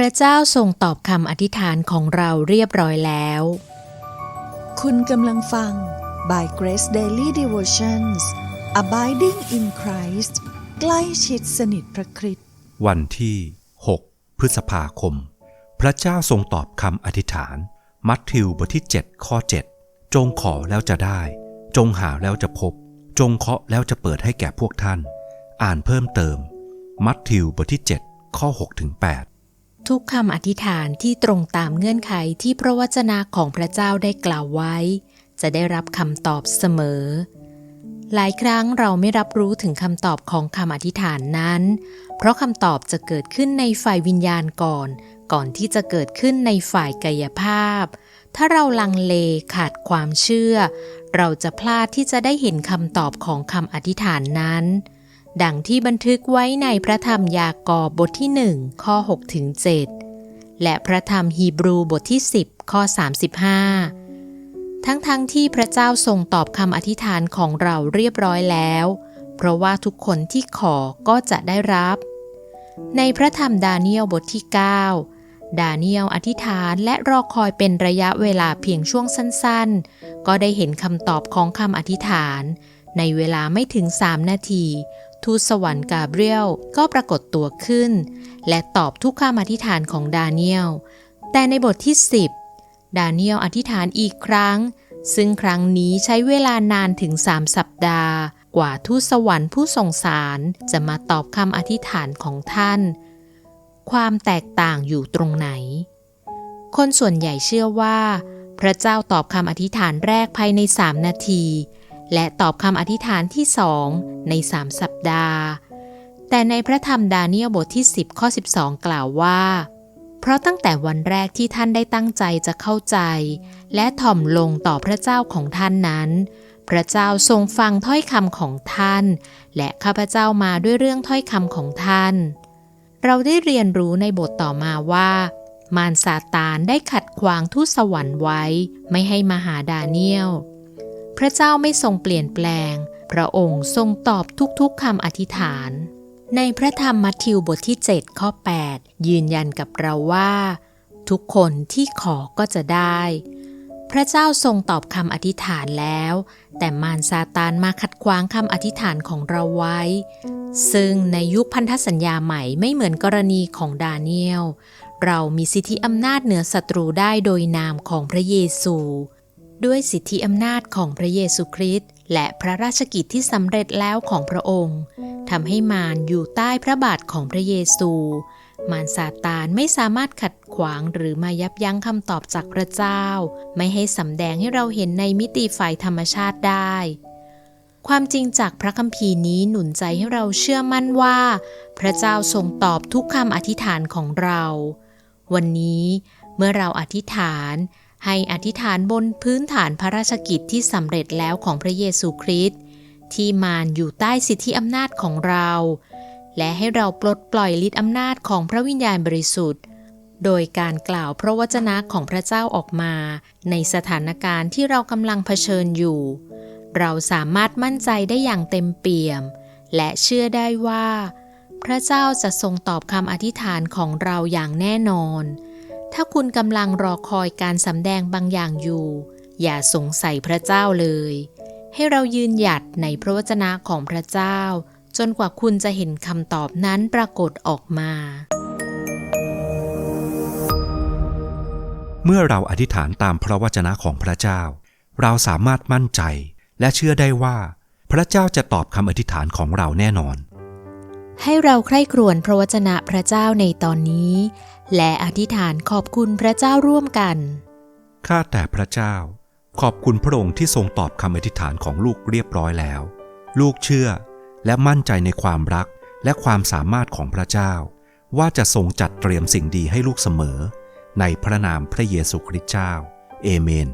พระเจ้าทรงตอบคำอธิษฐานของเราเรียบร้อยแล้ว คุณกำลังฟัง by Grace Daily Devotions Abiding in Christ ใกล้ชิดสนิทพระคริสต์วันที่ 6 พฤษภาคม พระเจ้าทรงตอบคำอธิษฐาน มัทธิวบทที่ 7 ข้อ 7 จงขอแล้วจะได้ จงหาแล้วจะพบ จงเคาะแล้วจะเปิดให้แก่พวกท่าน อ่านเพิ่มเติม มัทธิวบทที่ 7 ข้อ 6 ถึง 8 ทุกคำอธิษฐานที่ตรงตามเงื่อนไขที่พระวจนะของพระเจ้าได้กล่าวไว้ จะได้รับคำตอบเสมอ หลายครั้งเราไม่รับรู้ถึงคำตอบของคำอธิษฐานนั้น เพราะคำตอบจะเกิดขึ้นในฝ่ายวิญญาณก่อน ก่อนที่จะเกิดขึ้นในฝ่ายกายภาพ ถ้าเราลังเลขาดความเชื่อ เราจะพลาดที่จะได้เห็นคำตอบของคำอธิษฐานนั้น ดังที่บันทึกไว้ในพระธรรมยากอบบทที่1ข้อ6ถึง7และพระธรรมฮีบรูบทที่ 10 ข้อ 35 ทั้งๆทที่พระเจ้าทรงตอบคำอธิษฐานของเราเรียบร้อยแล้ว เพราะว่าทุกคนที่ขอก็จะได้รับ ในพระธรรมดาเนียลบทที่ 9 ดาเนียลอธิษฐานและรอคอยเป็นระยะเวลาเพียงช่วงสั้นๆ ก็ได้เห็นคำตอบของคำอธิษฐาน ในเวลาไม่ถึง3นาที ทูตสวรรค์กาเบรียลก็ปรากฏตัวขึ้น และตอบทุกคำอธิษฐานของดาเนียล แต่ในบทที่ 10 ดาเนียลอธิษฐานอีกครั้ง ซึ่งครั้งนี้ใช้เวลานานถึง 3 สัปดาห์ กว่าทูตสวรรค์ผู้ทรงสารจะมาตอบคำอธิษฐานของท่าน ความแตกต่างอยู่ตรงไหน คนส่วนใหญ่เชื่อว่า พระเจ้าตอบคำอธิษฐานแรกภายใน3นาที และตอบคำอธิษฐานที่สองใน3สัปดาห์ แต่ในพระธรรมดาเนียลบทที่ 10 ข้อ 12 กล่าวว่า เพราะตั้งแต่วันแรกที่ท่านได้ตั้งใจจะเข้าใจ และถ่อมลงต่อพระเจ้าของท่านนั้น พระเจ้าทรงฟังถ้อยคำของท่าน และข้าพเจ้ามาด้วยเรื่องถ้อยคำของท่าน เราได้เรียนรู้ในบทต่อมาว่ามารซาตานได้ขัดขวางทูตสวรรค์ไว้ ไม่ให้มาหาดาเนียล พระเจ้าไม่ทรงเปลี่ยนแปลง พระองค์ทรงตอบทุกๆคำอธิษฐาน ในพระธรรมมัทธิวบทที่ 7 ข้อ 8 ยืนยันกับเราว่า ทุกคนที่ขอก็จะได้ พระเจ้าทรงตอบคำอธิษฐานแล้ว แต่มารซาตานมาขัดขวางคำอธิษฐานของเราไว้ ซึ่งในยุคพันธสัญญาใหม่ไม่เหมือนกรณีของดาเนียลเรามีสิทธิอำนาจเหนือศัตรูได้โดยนามของพระเยซู ด้วยสิทธิอำนาจของพระเยซูคริสต์และพระราชกิจที่สำเร็จแล้วของพระองค์ทำให้มารอยู่ใต้พระบาทของพระเยซู มารซาตานไม่สามารถขัดขวางหรือมายับยั้งคำตอบจากพระเจ้า ไม่ให้สำแดงให้เราเห็นในมิติฝ่ายธรรมชาติได้ ความจริงจากพระคัมภีร์นี้หนุนใจให้เราเชื่อมั่นว่า พระเจ้าทรงตอบทุกคำอธิษฐานของเรา วันนี้เมื่อเราอธิษฐาน ให้อธิษฐานบนพื้นฐานพระราชกิจที่สำเร็จแล้วของพระเยซูคริสต์ที่มารอยู่ใต้สิทธิอำนาจของเรา และให้เราปลดปล่อยฤทธิอำนาจของพระวิญญาณบริสุทธิ์ โดยการกล่าวพระวจนะของพระเจ้าออกมา ในสถานการณ์ที่เรากำลังเผชิญอยู่ เราสามารถมั่นใจได้อย่างเต็มเปี่ยม และเชื่อได้ว่า พระเจ้าจะทรงตอบคำอธิษฐานของเราอย่างแน่นอน ถ้าคุณกำลังรอคอยการสำแดงบางอย่างอยู่ อย่าสงสัยพระเจ้าเลย ให้เรายืนหยัดในพระวจนะของพระเจ้า จนกว่าคุณจะเห็นคำตอบนั้นปรากฏออกมา เมื่อเราอธิษฐานตามพระวจนะของพระเจ้า เราสามารถมั่นใจและเชื่อได้ว่า พระเจ้าจะตอบคำอธิษฐานของเราแน่นอน ให้เราใคร่ครวญพระวจนะพระเจ้าในตอนนี้ และอธิษฐานขอบคุณพระเจ้าร่วมกัน ข้าแต่พระเจ้า ขอบคุณพระองค์ที่ทรงตอบคำอธิษฐานของลูกเรียบร้อยแล้ว ลูกเชื่อและมั่นใจในความรักและความสามารถของพระเจ้า ว่าจะทรงจัดเตรียมสิ่งดีให้ลูกเสมอ ในพระนามพระเยซูคริสต์เจ้า เอเมน